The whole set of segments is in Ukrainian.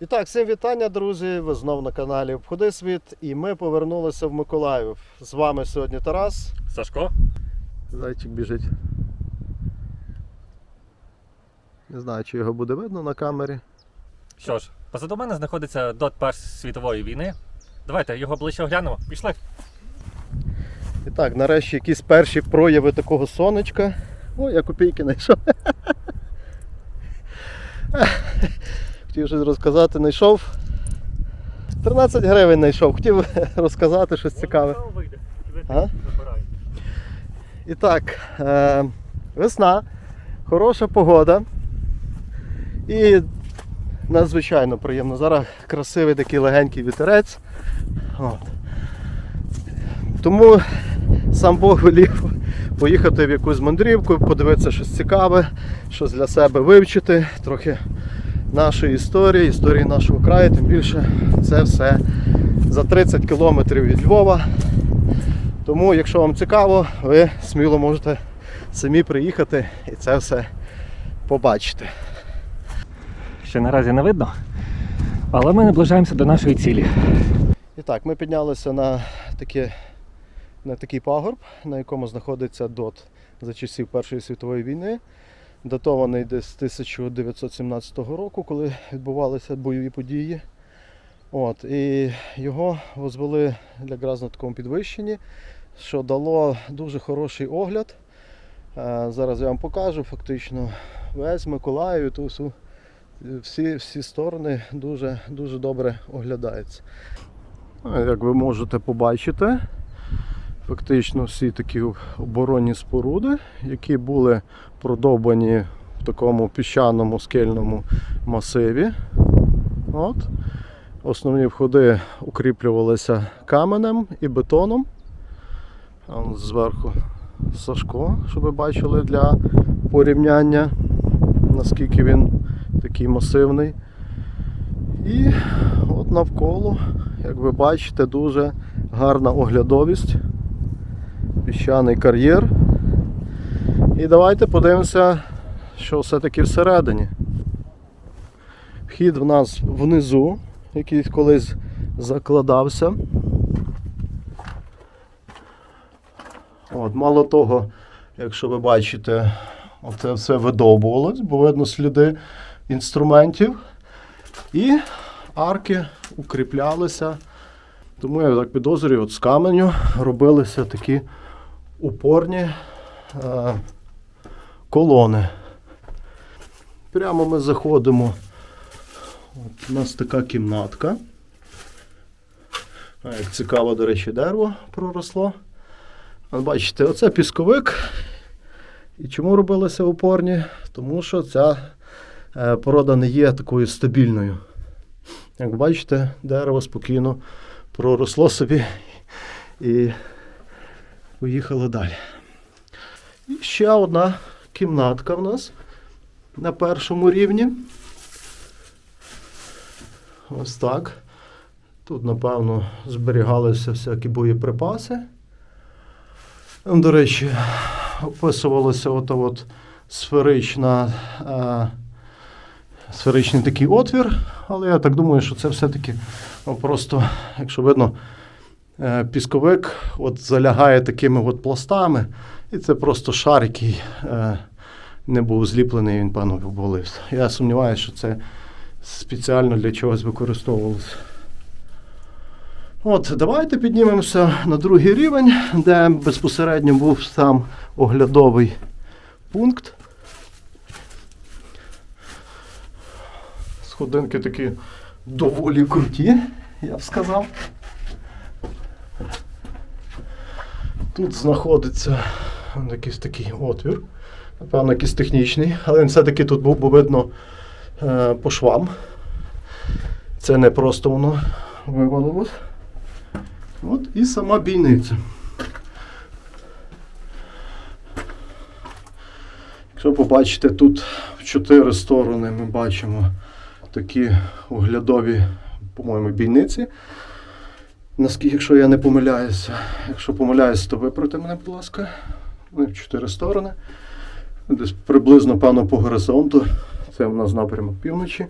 І так, всім вітання, друзі. Ви знов на каналі Обходи світ. І ми повернулися в Миколаїв. З вами сьогодні Тарас. Сашко? Зайчик біжить. Не знаю, чи його буде видно на камері. Що ж, позаду мене знаходиться дот Першої світової війни. Давайте його ближче оглянемо. Пішли. І так, нарешті якісь перші прояви такого сонечка. О, я копійки знайшов. Хотів щось розказати, знайшов. 13 гривень знайшов. Хотів розказати щось цікаве. А? І так, е, весна, хороша погода. І надзвичайно приємно. Зараз красивий такий легенький вітерець. От. Тому сам Бог велів поїхати в якусь мандрівку, подивитися щось цікаве, щось для себе вивчити, трохи нашої історії, історії нашого краю, тим більше це все за 30 кілометрів від Львова. Тому, якщо вам цікаво, ви сміло можете самі приїхати і це все побачити. Ще наразі не видно, але ми наближаємося до нашої цілі. І так, ми піднялися на, таке, на такий пагорб, на якому знаходиться ДОТ за часів Першої світової війни, датований десь з 1917 року, коли відбувалися бойові події. От, і його возвели якраз на такому підвищенні, що дало дуже хороший огляд. Е, Зараз я вам покажу фактично весь Миколаїв, ту всі, всі сторони дуже, дуже добре оглядаються. Як ви можете побачити, фактично всі такі оборонні споруди, які були продовбані в такому піщаному скельному масиві. От. Основні входи укріплювалися каменем і бетоном. Там зверху Сашко, щоб ви бачили для порівняння, наскільки він такий масивний. І от навколо, як ви бачите, дуже гарна оглядовість, піщаний кар'єр. І давайте подивимося, що все-таки всередині. Вхід в нас внизу, який колись закладався. От, мало того, якщо ви бачите, це все видовбувалось, бо видно сліди інструментів. І арки укріплялися. Тому я так підозрюю, от з каменю робилися такі упорні е, колони. Прямо ми заходимо. От у нас така кімнатка. А, як цікаво, до речі, дерево проросло. От бачите, оце пісковик. І чому робилися упорні? Тому що ця е, порода не є такою стабільною. Як бачите, дерево спокійно проросло собі і поїхало далі. І ще одна кімнатка в нас на першому рівні. Ось так. Тут, напевно, зберігалися всякі боєприпаси. До речі, описувалося ото от сферична, е, сферичний такий отвір, але я так думаю, що це все-таки ну, просто, якщо видно, е, пісковик от залягає такими от пластами, і це просто шар, який е, не був зліплений, він, певно, обвалився. Я сумніваюся, що це спеціально для чогось використовувалося. От, давайте піднімемося на другий рівень, де безпосередньо був сам оглядовий пункт. Сходинки такі доволі круті, я б сказав. Тут знаходиться якийсь такий отвір, напевно, якийсь технічний, але він все-таки тут був, бо видно е, по швам. Це не просто воно вивалилось. От і сама бійниця. Якщо побачите, тут в чотири сторони ми бачимо такі оглядові, по-моєму, бійниці. Наскільки, якщо я не помиляюся, якщо помиляюся, то виправте мене, будь ласка. Вони в чотири сторони. Десь приблизно, певно, по горизонту. Це у нас напрямок півночі.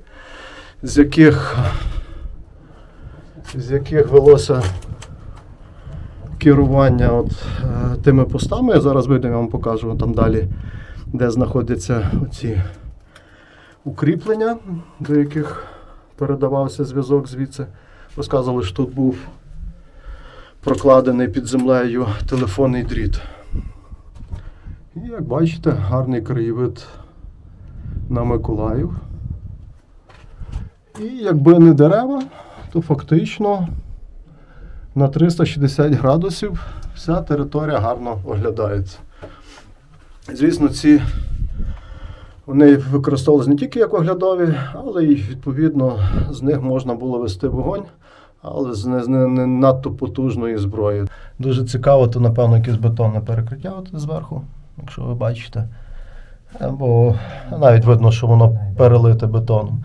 з яких, з яких велося керування от, е, тими постами. Я зараз вийду, я вам покажу там далі, де знаходяться оці укріплення, до яких передавався зв'язок звідси. Розказували, що тут був прокладений під землею телефонний дріт. І як бачите, гарний краєвид на Миколаїв. І якби не дерева, то фактично на 360 градусів вся територія гарно оглядається. Звісно, ці вони використовувалися не тільки як оглядові, але й відповідно з них можна було вести вогонь, але з не, не, не надто потужної зброї. Дуже цікаво, то напевно якесь бетонне перекриття от зверху, якщо ви бачите. Бо навіть видно, що воно перелите бетоном.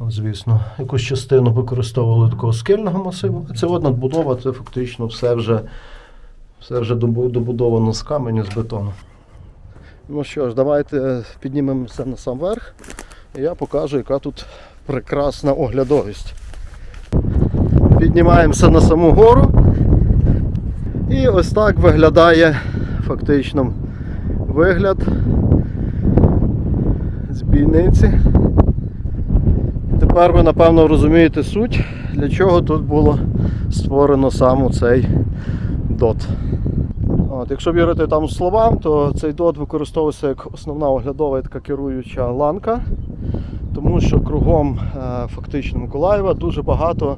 Ну, Звісно, якусь частину використовували такого скельного масиву. Це от надбудова, це фактично все вже, все вже добудовано з каменю, з бетону. Ну що ж, давайте піднімемося на сам верх, і я покажу, яка тут прекрасна оглядовість. Піднімаємося на саму гору. І ось так виглядає фактично вигляд з бійниці. Тепер ви напевно розумієте суть, для чого тут було створено саме цей дот. От, якщо вірити там словам, то цей дот використовується як основна оглядова і така керуюча ланка, тому що кругом е, фактично Миколаєва дуже багато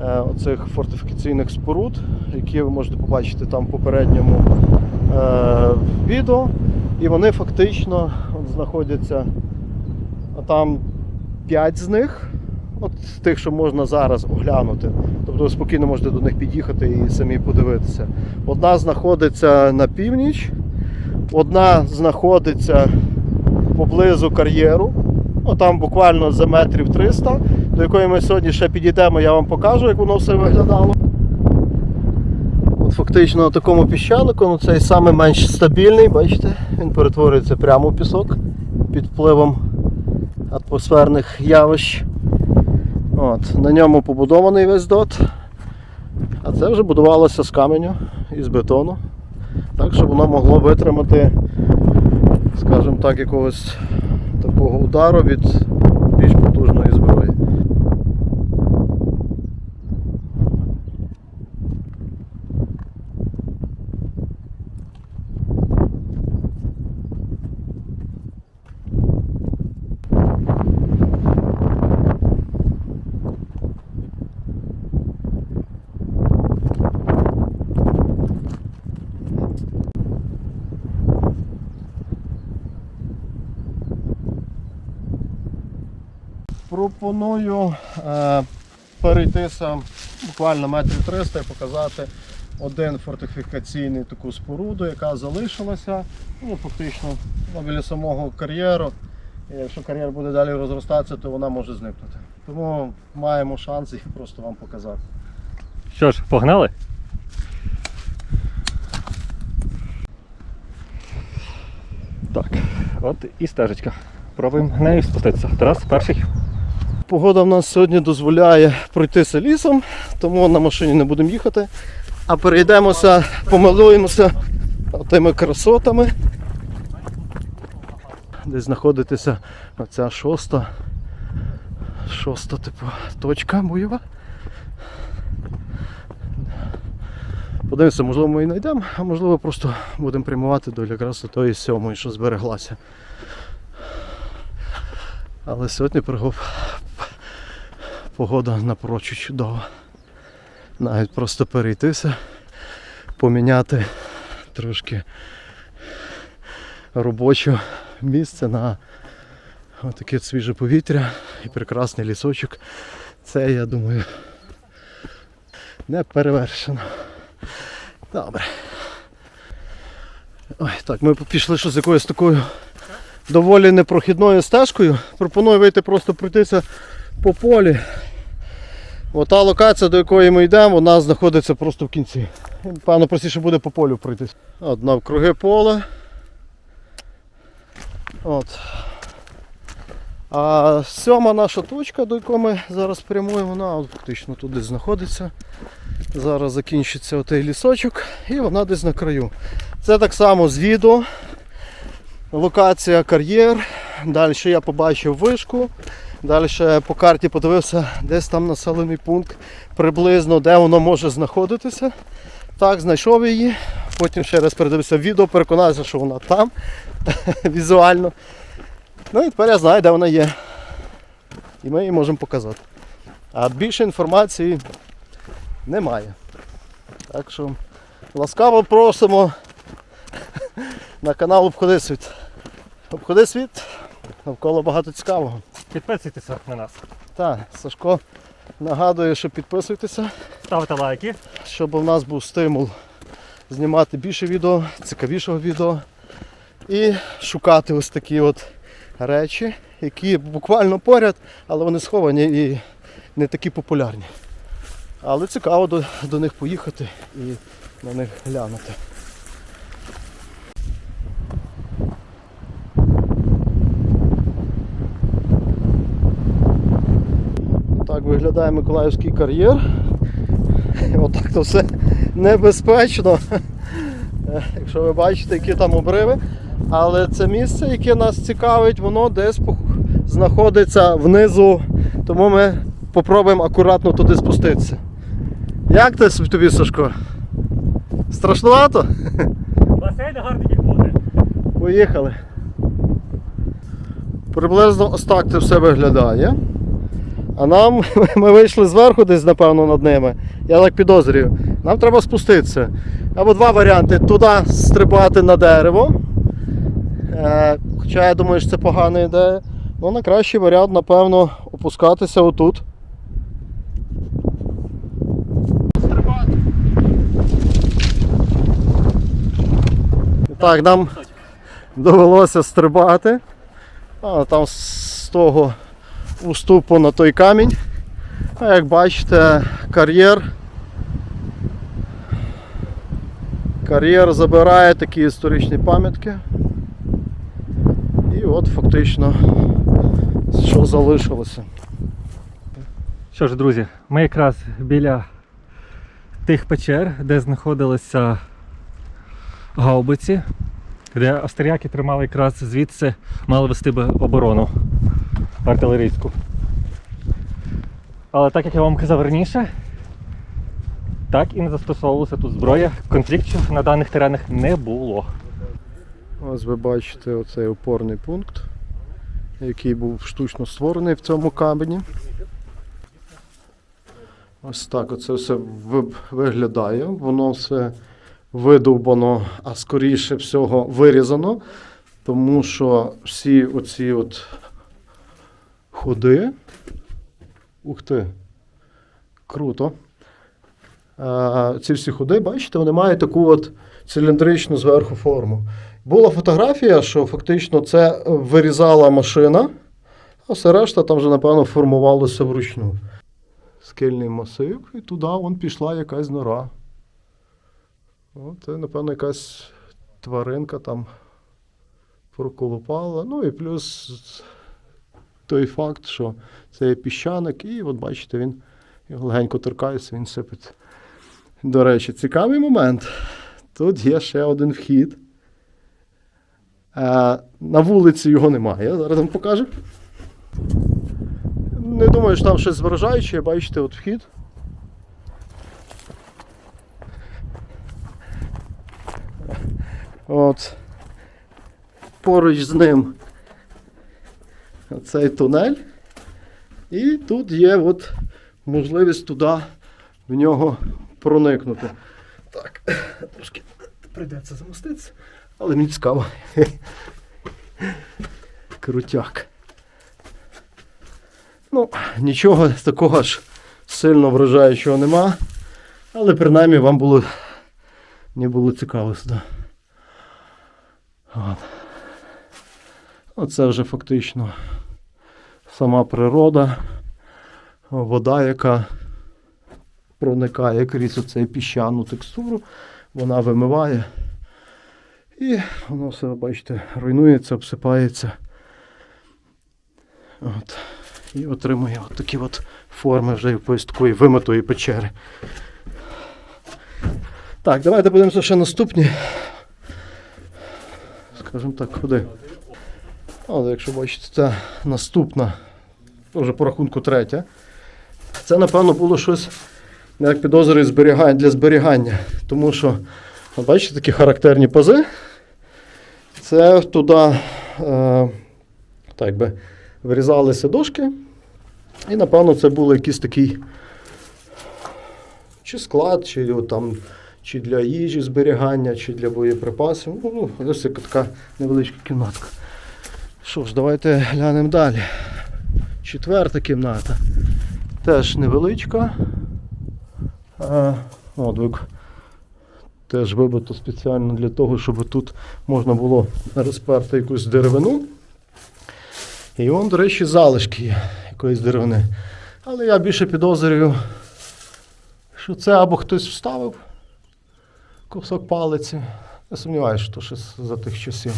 е, оцих фортифікаційних споруд, які ви можете побачити там в попередньому е, відео. І вони фактично от, знаходяться там 5 з них, от тих, що можна зараз оглянути. Тобто ви спокійно можете до них під'їхати і самі подивитися. Одна знаходиться на північ, одна знаходиться поблизу кар'єру. Ну, там буквально за метрів 300, до якої ми сьогодні ще підійдемо, я вам покажу, як воно все виглядало. Фактично такому піщанику, ну цей саме менш стабільний, бачите, він перетворюється прямо в пісок під впливом атмосферних явищ. От, на ньому побудований весь дот. А це вже будувалося з каменю і з бетону. Так, щоб воно могло витримати, скажімо так, якогось такого удару від більш потужної зброї. Пропоную е, перейтися буквально метрів 300 і показати один фортифікаційний таку споруду, яка залишилася. Ну, фактично ну, біля самого кар'єру. Якщо кар'єр буде далі розростатися, то вона може зникнути. Тому маємо шанс їх просто вам показати. Що ж, погнали? Так, от і стежечка. Пробуємо нею спуститися. Тарас, перший. Погода в нас сьогодні дозволяє пройтися лісом, тому на машині не будемо їхати, а перейдемося, помилуємося тими красотами. Десь знаходитися оця шоста, шоста типу точка бойова. Подивимося, можливо, ми і знайдемо, а можливо просто будемо прямувати до якраз тої сьомої, що збереглася. Але сьогодні пригов погода напрочуд чудова. Навіть просто перейтися, поміняти трошки робоче місце на таке свіже повітря і прекрасний лісочок. Це, я думаю, не перевершено. Добре. Ой, так, ми пішли що з якоюсь такою доволі непрохідною стежкою. Пропоную вийти просто пройтися по полі. Ота локація, до якої ми йдемо, вона знаходиться просто в кінці. Певно, простіше буде по полю пройтись. От, навкруги поля. От. А сьома наша точка, до якої ми зараз прямуємо, вона фактично десь знаходиться. Зараз закінчиться отей лісочок і вона десь на краю. Це так само з відео. Локація кар'єр. Далі я побачив вишку. Далі по карті подивився, десь там населений пункт, приблизно де воно може знаходитися. Так, знайшов її. Потім ще раз передивився відео, переконався, що вона там візуально. Ну і тепер я знаю, де вона є. І ми її можемо показати. А більше інформації немає. Так що ласкаво просимо на канал Обходи світ. Обходи світ, навколо багато цікавого. Підписуйтеся на нас, Так, Сашко нагадує, що підписуйтеся, ставте лайки. щоб у нас був стимул знімати більше відео, цікавішого відео і шукати ось такі от речі, які буквально поряд, але вони сховані і не такі популярні. Але цікаво до, до них поїхати і на них глянути. Так виглядає Миколаївський кар'єр. Отак то все небезпечно. Якщо ви бачите, які там обриви. Але це місце, яке нас цікавить, воно десь знаходиться внизу. Тому ми попробуємо акуратно туди спуститися. Як це тобі, Сашко? Страшнувато? Басейн гарний буде. Поїхали. Приблизно ось так це все виглядає. А нам ми вийшли зверху десь, напевно, над ними. Я так підозрюю. Нам треба спуститися. Або два варіанти: туди стрибати на дерево. Е, хоча я думаю, що це погана ідея. Ну, найкращий варіант, напевно, опускатися отут. Стрибати. Так, нам довелося стрибати. А, там з того уступу на той камінь. А як бачите, кар'єр. Кар'єр забирає такі історичні пам'ятки. І от фактично, що залишилося. Що ж, друзі, ми якраз біля тих печер, де знаходилися гаубиці, де австріяки тримали якраз звідси, мали вести оборону артилерійську. Але так як я вам казав раніше, так і не застосовувалася тут зброя. Конфліктів на даних теренах не було. Ось ви бачите оцей опорний пункт, який був штучно створений в цьому камені. Ось так оце все виглядає. Воно все видовбано, а скоріше всього вирізано, тому що всі оці от ходи. Ух ти! Круто. Е, ці всі ходи, бачите, вони мають таку от циліндричну зверху форму. Була фотографія, що фактично це вирізала машина, а все решта там вже, напевно, формувалося вручну. Скельний масив, і туди вон пішла якась нора. О, це, напевно, якась тваринка там проколупала. Ну і плюс той факт, що це є піщаник, і от бачите, він його легенько торкається, він сипить. До речі, цікавий момент. Тут є ще один вхід. Е, на вулиці його немає. Я зараз вам покажу. Не думаю, що там щось вражаюче, бачите, от вхід. От. Поруч з ним цей тунель. І тут є от можливість туди в нього проникнути. Так, трошки прийдеться замоститися, але мені цікаво. Крутяк. Ну, нічого такого ж сильно вражаючого нема. Але принаймні вам було не було цікаво сюди. Оце вже фактично сама природа, вода, яка проникає крізь оцей піщану текстуру, вона вимиває. І воно все, бачите, руйнується, обсипається. От. І отримує от такі от форми вже якоїсь такої вимитої печери. Так, давайте подивимося ще наступні. Скажімо так, куди. От, якщо бачите, це наступна, вже по рахунку третя. Це, напевно, було щось, як підозрюю, зберігання, для зберігання. Тому що, бачите, такі характерні пази. Це туди е, так би, вирізалися дошки. І, напевно, це був якийсь такий чи склад, чи, там, чи для їжі зберігання, чи для боєприпасів. Ну, ну, ось така невеличка кімнатка. Що ж, давайте глянемо далі. Четверта кімната. Теж невеличка. А, от, теж вибито спеціально для того, щоб тут можна було розперти якусь деревину. І вон, до речі, залишки якоїсь деревини. Але я більше підозрюю, що це або хтось вставив кусок палиці. Я сумніваюся, що щось за тих часів.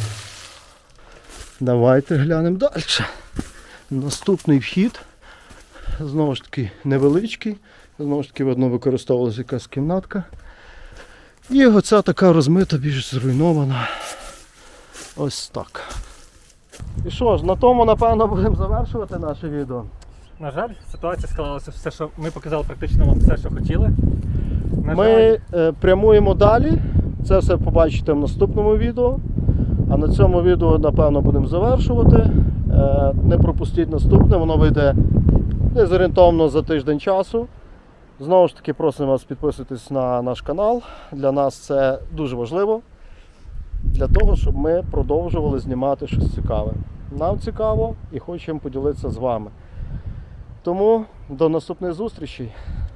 Давайте глянемо далі. Наступний вхід. Знову ж таки невеличкий. Знову ж таки, видно, використовувалася якась кімнатка. І оця така розмита, більш зруйнована. Ось так. І що ж, на тому, напевно, будемо завершувати наше відео. На жаль, ситуація склалася все, що ми показали практично вам все, що хотіли. На Ми е, прямуємо далі. Це все побачите в наступному відео. А на цьому відео, напевно, будемо завершувати. Е, не пропустіть наступне, воно вийде десь орієнтовно за тиждень часу. Знову ж таки, просимо вас підписуйтесь на наш канал. Для нас це дуже важливо. Для того, щоб ми продовжували знімати щось цікаве. Нам цікаво і хочемо поділитися з вами. Тому до наступних зустрічей.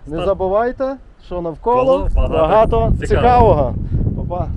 Не забувайте, що навколо багато цікавого. Па-па.